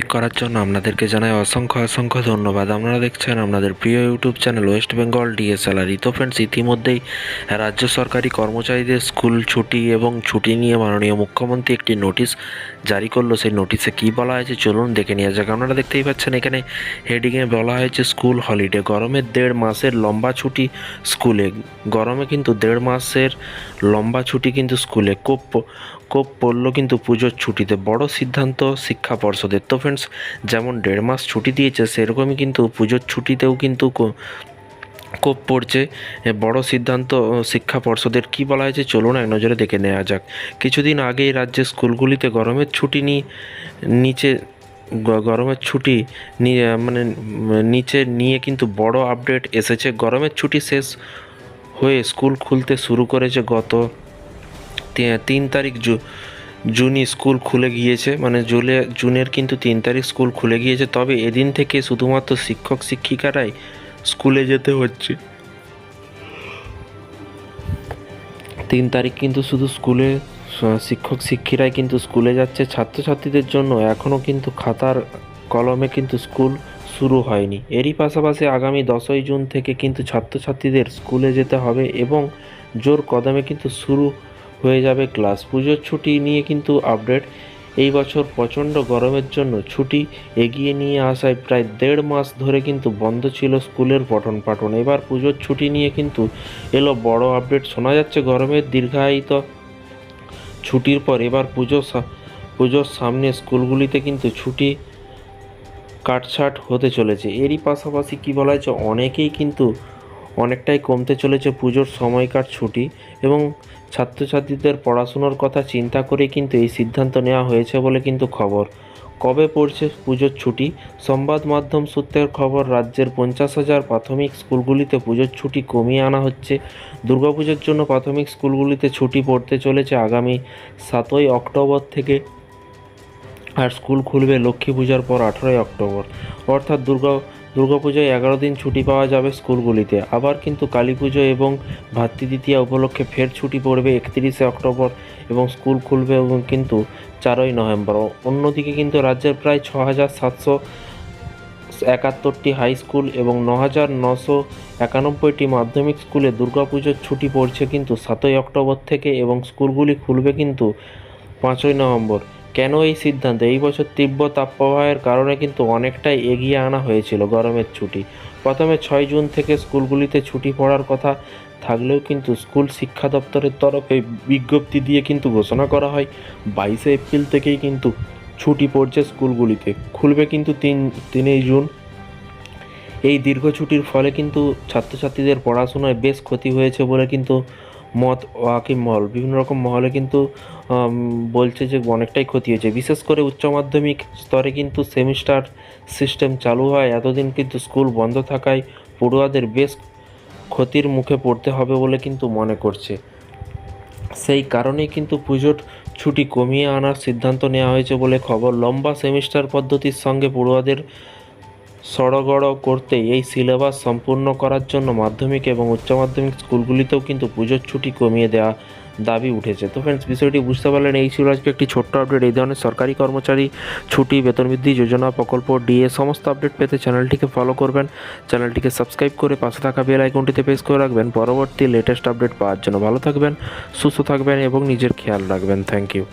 Click করার জন্য আপনাদেরকে জানাই অসংখ্য অসংখ্য ধন্যবাদ। আপনারা দেখছেন আপনাদের প্রিয় YouTube channel West Bengal DSLR. তো ফ্রেন্ডস ইতিমধ্যেই রাজ্য সরকারি কর্মচারীদের স্কুল ছুটি এবং ছুটি নিয়ে মাননীয় মুখ্যমন্ত্রী একটি নোটিশ জারি করল। সেই নোটিশে কী বলা হয়েছে চলুন দেখে নেওয়া যাক। আপনারা দেখতেই পাচ্ছেন এখানে হেডিংয়ে বলা হয়েছে, স্কুল হলিডে গরমের দেড় মাসের লম্বা ছুটি স্কুলে। গরমে কিন্তু দেড় মাসের লম্বা ছুটি কিন্তু স্কুলে। কোপ কোপ পড়ল কিন্তু পুজোর ছুটিতে। বড় সিদ্ধান্ত শিক্ষা পর্ষদের। তো ফ্রেন্ডস যেমন দেড় মাস ছুটি দিয়েছে, সেরকমই কিন্তু পুজোর ছুটিতেও কিন্তু কোপ পড়ছে। বড় সিদ্ধান্ত শিক্ষা পর্ষদের কি বলা হয়েছে চলুন এক নজরে দেখে নেওয়া যাক। কিছুদিন আগেই রাজ্যের স্কুলগুলিতে গরমের ছুটি নিয়ে নিচে গরমের ছুটি নিয়ে মানে নিচে নিয়ে কিন্তু বড় আপডেট এসেছে। গরমের ছুটি শেষ হয়ে স্কুল খুলতে শুরু করেছে গত তিন তারিখ জু জুনই স্কুল খুলে গিয়েছে মানে জুলে, জুনের কিন্তু তিন তারিখ স্কুল খুলে গিয়েছে, তবে এদিন থেকে শুধুমাত্র শিক্ষক, শিক্ষিকারাই স্কুলে যেতে হচ্ছে। তিন তারিখ কিন্তু শুধু স্কুলে শিক্ষক শিক্ষিরাই কিন্তু স্কুলে যাচ্ছে, ছাত্রছাত্রীদের জন্য এখনও কিন্তু খাতার কলমে কিন্তু স্কুল শুরু হয়নি। এরই পাশাপাশি আগামী দশই জুন থেকে কিন্তু ছাত্রছাত্রীদের স্কুলে যেতে হবে এবং জোর কদমে কিন্তু শুরু হয়ে যাবে ক্লাস পুজোর ছুটি নিয়ে কিন্তু আপডেট এই বছর প্রচণ্ড গরমের জন্য ছুটি এগিয়ে নিয়ে আসায় প্রায় দেড় মাস ধরে কিন্তু বন্ধ ছিল স্কুলের পঠন পাঠন। এবার পুজোর ছুটি নিয়ে কিন্তু এলো বড় আপডেট শোনা যাচ্ছে গরমের দীর্ঘায়িত ছুটির পর এবার পুজো পুজোর সামনে স্কুলগুলিতে কিন্তু ছুটি কাটছাট হতে চলেছে। এরই পাশাপাশি কী বলা হয়েছে অনেকেই কিন্তু অনেকটাই কমতে চলেছে পুজোর সময়কার ছুটি এবং ছাত্রছাত্রীদের পড়াশুনোর কথা চিন্তা করে কিন্তু এই সিদ্ধান্ত নেওয়া হয়েছে বলে কিন্তু খবর। কবে পড়ছে পুজোর ছুটি? সংবাদ মাধ্যম সূত্রের খবর, রাজ্যের পঞ্চাশ হাজার প্রাথমিক স্কুলগুলিতে পুজোর ছুটি কমিয়ে আনা হচ্ছে। দুর্গাপুজোর জন্য প্রাথমিক স্কুলগুলিতে ছুটি পড়তে চলেছে আগামী সাতই অক্টোবর থেকে। আর স্কুল খুলবে লক্ষ্মী পূজার পর আঠেরোই অক্টোবর। অর্থাৎ দুর্গা দুর্গাপুজোয় এগারো দিন ছুটি পাওয়া যাবে স্কুলগুলিতে। আবার কিন্তু কালী পুজো এবং ভাতৃদ্বিতীয়া উপলক্ষে ফের ছুটি পড়বে একত্রিশে অক্টোবর এবং স্কুল খুলবে এবং কিন্তু চারই নভেম্বর। অন্যদিকে কিন্তু রাজ্যের প্রায় ছ হাজার সাতশো একাত্তরটি হাই স্কুল এবং ন হাজার নশো একানব্বইটি মাধ্যমিক স্কুলে দুর্গাপুজোর ছুটি পড়ছে কিন্তু সাতই অক্টোবর থেকে এবং স্কুলগুলি খুলবে কিন্তু পাঁচই নভেম্বর। কেন এই সিদ্ধান্ত? এই বছর তীব্র তাপপ্রবাহের কারণে কিন্তু অনেকটাই এগিয়ে আনা হয়েছিল গরমের ছুটি। প্রথমে ছয় জুন থেকে স্কুলগুলিতে ছুটি পড়ার কথা থাকলেও কিন্তু স্কুল শিক্ষা দপ্তরের তরফে বিজ্ঞপ্তি দিয়ে কিন্তু ঘোষণা করা হয়। বাইশে এপ্রিল থেকেই কিন্তু ছুটি পড়ছে স্কুলগুলিতে। খুলবে কিন্তু তিন, তিনই জুন। এই দীর্ঘ ছুটির ফলে কিন্তু ছাত্রছাত্রীদের পড়াশোনায় বেশ ক্ষতি হয়েছে বলে কিন্তু মত ওয়াকিম মহল? বিভিন্ন রকম মহলে কিন্তু বলছে যে অনেকটাই ক্ষতি হয়েছে। বিশেষ করে উচ্চ মাধ্যমিক স্তরে কিন্তু সেমিস্টার সিস্টেম চালু হয়। এতদিন কিন্তু স্কুল বন্ধ থাকায় পড়ুয়াদের বেশ ক্ষতির মুখে পড়তে হবে বলে কিন্তু মনে করছে। সেই কারণেই কিন্তু পুজোর ছুটি কমিয়ে আনার সিদ্ধান্ত নেওয়া হয়েছে বলে খবর। লম্বা সেমিস্টার পদ্ধতির সঙ্গে পড়ুয়াদের সড়গড় করতে এই সিলেবাস সম্পূর্ণ করার জন্য মাধ্যমিক এবং উচ্চ মাধ্যমিক স্কুলগুলিতেও কিন্তু পুজোর ছুটি কমিয়ে দেওয়া দাবি উঠেছে। তো ফ্রেন্ডস বিষয়টি বুঝতে পারলেন, এই ছিল আজকে একটি ছোট্ট আপডেট এই ধরনের সরকারি কর্মচারী ছুটি, বেতন বৃদ্ধি, যোজনা, প্রকল্প ডিএ সমস্ত আপডেট পেতে চ্যানেলটিকে ফলো করবেন। চ্যানেলটিকে সাবস্ক্রাইব করে পাশে থাকা বেল আইকনটিতে প্রেস করে রাখবেন। পরবর্তী লেটেস্ট আপডেট পাওয়ার জন্য ভালো থাকবেন, সুস্থ থাকবেন এবং নিজের খেয়াল রাখবেন। Thank you